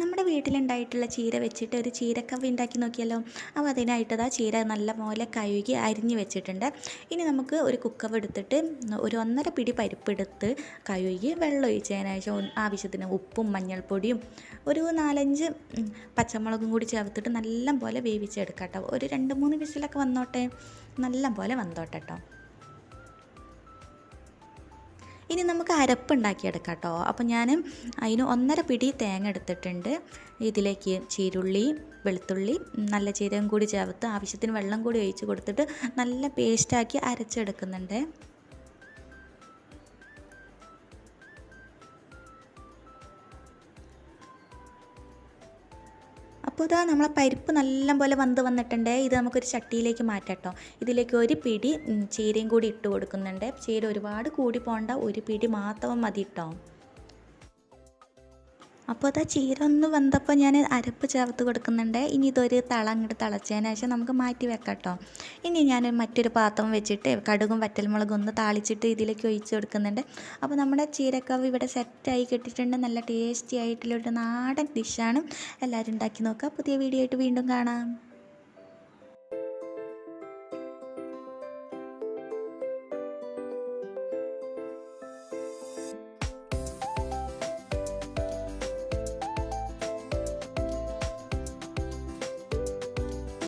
നമ്മുടെ വീട്ടിലുണ്ടായിട്ടുള്ള ചീര വെച്ചിട്ട് ഒരു ചീരക്കവി ഉണ്ടാക്കി നോക്കിയാലോ അപ്പോൾ അതിനായിട്ടത് ആ ചീര നല്ല പോലെ കഴുകി അരിഞ്ഞ് വെച്ചിട്ടുണ്ട്. ഇനി നമുക്ക് ഒരു കുക്കവ് എടുത്തിട്ട് ഒരു ഒന്നര പിടി പരിപ്പെടുത്ത് കഴുകി വെള്ളം ഒഴിച്ചതിന് ശേഷം ആവശ്യത്തിന് ഉപ്പും മഞ്ഞൾപ്പൊടിയും ഒരു നാലഞ്ച് പച്ചമുളകും കൂടി ചേർത്തിട്ട് നല്ല പോലെ വേവിച്ചെടുക്കാം കേട്ടോ. ഒരു രണ്ട് മൂന്ന് വിസിലൊക്കെ വന്നോട്ടെ. നല്ല പോലെ വന്നോട്ടെ കേട്ടോ. ഇനി നമുക്ക് അരപ്പുണ്ടാക്കിയെടുക്കാം കേട്ടോ അപ്പോൾ ഞാൻ അതിന് ഒന്നര പിടി തേങ്ങ എടുത്തിട്ടുണ്ട്. ഇതിലേക്ക് ചീരുള്ളി വെളുത്തുള്ളി നല്ല ജീരകം കൂടി ചേർത്ത് ആവശ്യത്തിന് വെള്ളം കൂടി ഒഴിച്ച് കൊടുത്തിട്ട് നല്ല പേസ്റ്റാക്കി അരച്ചെടുക്കുന്നുണ്ട്. അപ്പോൾ ഇതാ നമ്മളെ പരിപ്പ് നല്ലപോലെ വന്ന് വന്നിട്ടുണ്ട്. ഇത് നമുക്കൊരു ചട്ടിയിലേക്ക് മാറ്റാം കേട്ടോ. ഇതിലേക്ക് ഒരു പിടി ചീരയും കൂടി ഇട്ട് കൊടുക്കുന്നുണ്ട്. ചീര ഒരുപാട് കൂടി പോകണ്ട ഒരു പിടി മാത്രം മതി കേട്ടോ. അപ്പോൾ അതാ ചീര ഒന്ന് വന്നപ്പോൾ ഞാൻ അരപ്പ് ചേർത്ത് കൊടുക്കുന്നുണ്ട്. ഇനി ഇതൊരു തള അങ്ങോട്ട് തിളച്ചതിന് ശേഷം നമുക്ക് മാറ്റി വെക്കാം കേട്ടോ ഇനി ഞാൻ മറ്റൊരു പാത്രം വെച്ചിട്ട് കടുകും വറ്റൽമുളകും ഒന്ന് താളിച്ചിട്ട് ഇതിലേക്ക് ഒഴിച്ച് കൊടുക്കുന്നുണ്ട്. അപ്പോൾ നമ്മുടെ ചീരക്കവ് ഇവിടെ സെറ്റായി കിട്ടിയിട്ടുണ്ട്. നല്ല ടേസ്റ്റി ആയിട്ടുള്ള ഒരു നാടൻ ഡിഷാണ് എല്ലാവരും ഉണ്ടാക്കി നോക്കുക. പുതിയ വീഡിയോ ആയിട്ട് വീണ്ടും കാണാം.